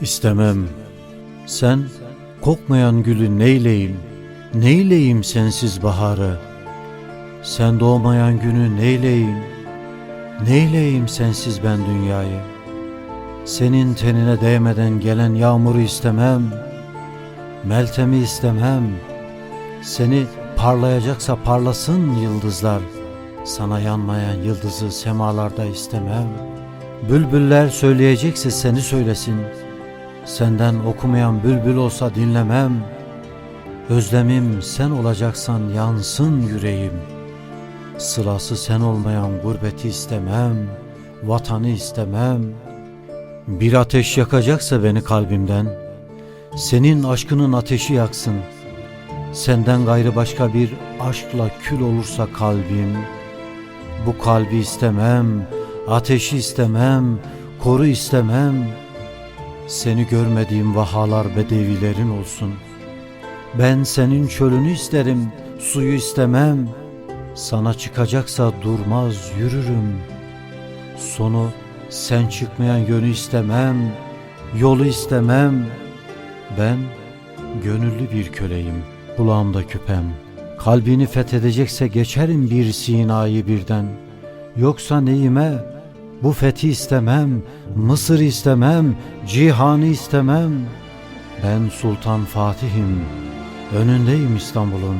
İstemem. Sen kokmayan gülü neyleyim? Neyleyim sensiz baharı? Sen doğmayan günü neyleyim? Neyleyim sensiz ben dünyayı? Senin tenine değmeden gelen yağmuru istemem. Meltemi istemem. Seni parlayacaksa parlasın yıldızlar. Sana yanmayan yıldızı semalarda istemem. Bülbüller söyleyecekse seni söylesin. Senden okumayan bülbül olsa dinlemem. Özlemim sen olacaksan yansın yüreğim. Sırası sen olmayan gurbeti istemem. Vatanı istemem. Bir ateş yakacaksa beni kalbimden. Senin aşkının ateşi yaksın. Senden gayrı başka bir aşkla kül olursa kalbim. Bu kalbi istemem, ateşi istemem, koru istemem. Seni görmediğim vahalar bedevilerin olsun. Ben senin çölünü isterim, suyu istemem. Sana çıkacaksa durmaz yürürüm. Sonu sen çıkmayan yönü istemem, yolu istemem. Ben gönüllü bir köleyim, kulağımda küpem. Kalbini fethedecekse geçerim bir Sina'yı birden. Yoksa neyime? Bu fethi istemem, Mısır istemem, cihanı istemem. Ben Sultan Fatih'im, önündeyim İstanbul'un.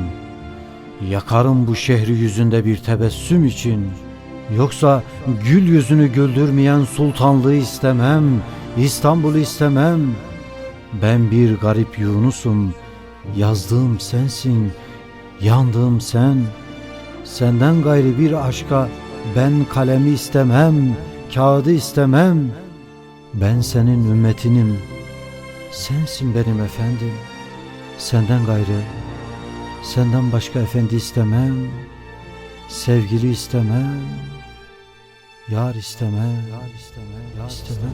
Yakarım bu şehri yüzünde bir tebessüm için. Yoksa gül yüzünü güldürmeyen sultanlığı istemem, İstanbul'u istemem. Ben bir garip Yunus'um, yazdığım sensin, yandığım sen. Senden gayrı bir aşka ben kalemi istemem, kağıdı istemem. Ben senin ümmetinim, sensin benim efendim. Senden gayrı, senden başka efendi istemem, sevgili istemem, yar istemem, yar istemem, istemem.